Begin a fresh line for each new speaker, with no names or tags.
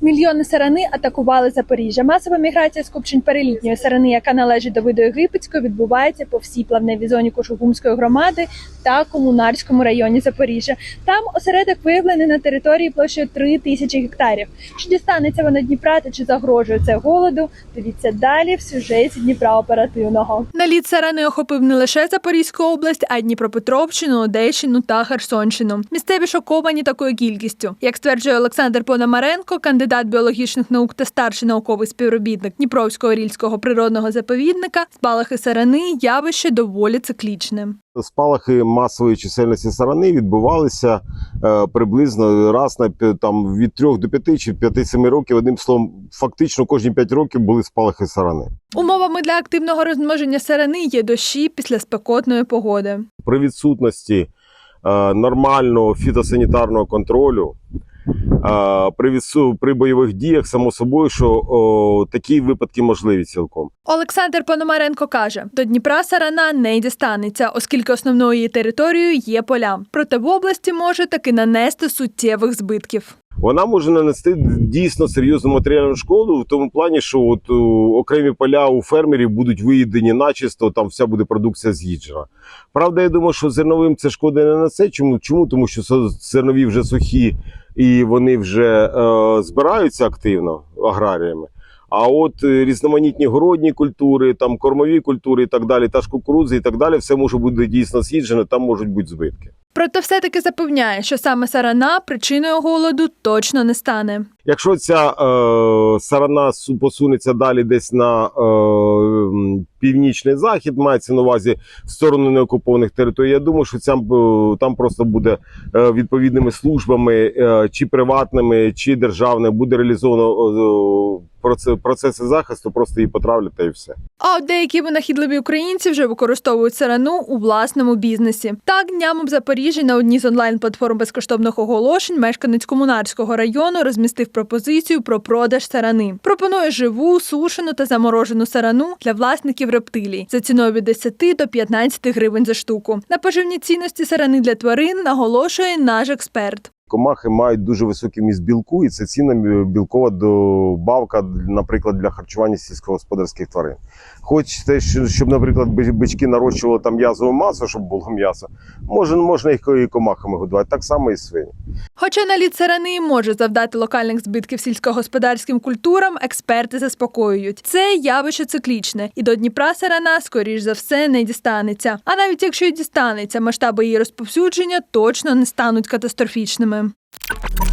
Мільйони сарани атакували Запоріжжя. Масова міграція скупчень перелітньої сарани, яка належить до виду єгипетської, відбувається по всій плавневій зоні Кошугумської громади та комунарському районі Запоріжжя. Там осередок виявлений на території площею 3 тисячі гектарів. Чи дістанеться вона Дніпра та чи загрожує це голоду? Дивіться далі в сюжеті Дніпра оперативного. Наліт сарани охопив не лише Запорізьку область, а й Дніпропетровщину, Одещину та Херсонщину. Місцеві шоковані такою кількістю. Як стверджує Олександр Пономаренко, кандидат біологічних наук та старший науковий співробітник Дніпровського рільського природного заповідника, спалахи сарани явище доволі циклічне.
Спалахи масової чисельності сарани відбувалися е, приблизно раз на там від 3 до 5 чи 5-7 років. Одним словом, фактично кожні 5 років були спалахи сарани.
Умовами для активного розмноження сарани є дощі після спекотної погоди.
При відсутності е, нормального фітосанітарного контролю, при, при бойових діях, само собою, що о, такі випадки можливі цілком.
Олександр Пономаренко каже: до Дніпра сарана не дістанеться, оскільки основною її територією є поля. Проте в області може таки нанести суттєвих збитків.
Вона може нанести дійсно серйозну матеріальну шкоду в тому плані, що от о, окремі поля у фермерів будуть виїдені начисто, там вся буде продукція з'їджена. Правда, я думаю, що зерновим це шкода не на це. Чому? Чому? Тому що зернові вже сухі і вони вже е, збираються активно аграріями. А от е, різноманітні городні культури, там кормові культури і так далі, та ж кукурудзи і так далі, все може бути дійсно з'їджено, там можуть бути збитки.
Проте все-таки запевняє, що саме сарана причиною голоду точно не стане.
Якщо ця е, сарана су- посунеться далі десь на е, північний захід, мається на увазі в сторону неокупованих територій, я думаю, що там, е, там просто буде е, відповідними службами, е, чи приватними, чи державними, буде реалізовано е, процеси захисту, просто її потравлять та і все.
А от деякі винахідливі українці вже використовують сарану у власному бізнесі. Так днями в Запоріжжі на одній з онлайн-платформ безкоштовних оголошень мешканець комунарського району розмістив пропозицію про продаж сарани. Пропонує живу, сушену та заморожену сарану для власників рептилій за ціною від 10 до 15 гривень за штуку. На поживні цінності сарани для тварин наголошує наш експерт.
Комахи мають дуже високий міст білку, і це цінна білкова добавка, наприклад, для харчування сільськогосподарських тварин. Хочете, щоб, наприклад, бички нарощували там м'язову масу, щоб було м'ясо, може, можна їх і комахами годувати, так само і свині.
Хоча наліт сарани може завдати локальних збитків сільськогосподарським культурам, експерти заспокоюють. Це явище циклічне, і до Дніпра сарана, скоріш за все, не дістанеться. А навіть якщо й дістанеться, масштаби її розповсюдження точно не стануть катастрофічними. you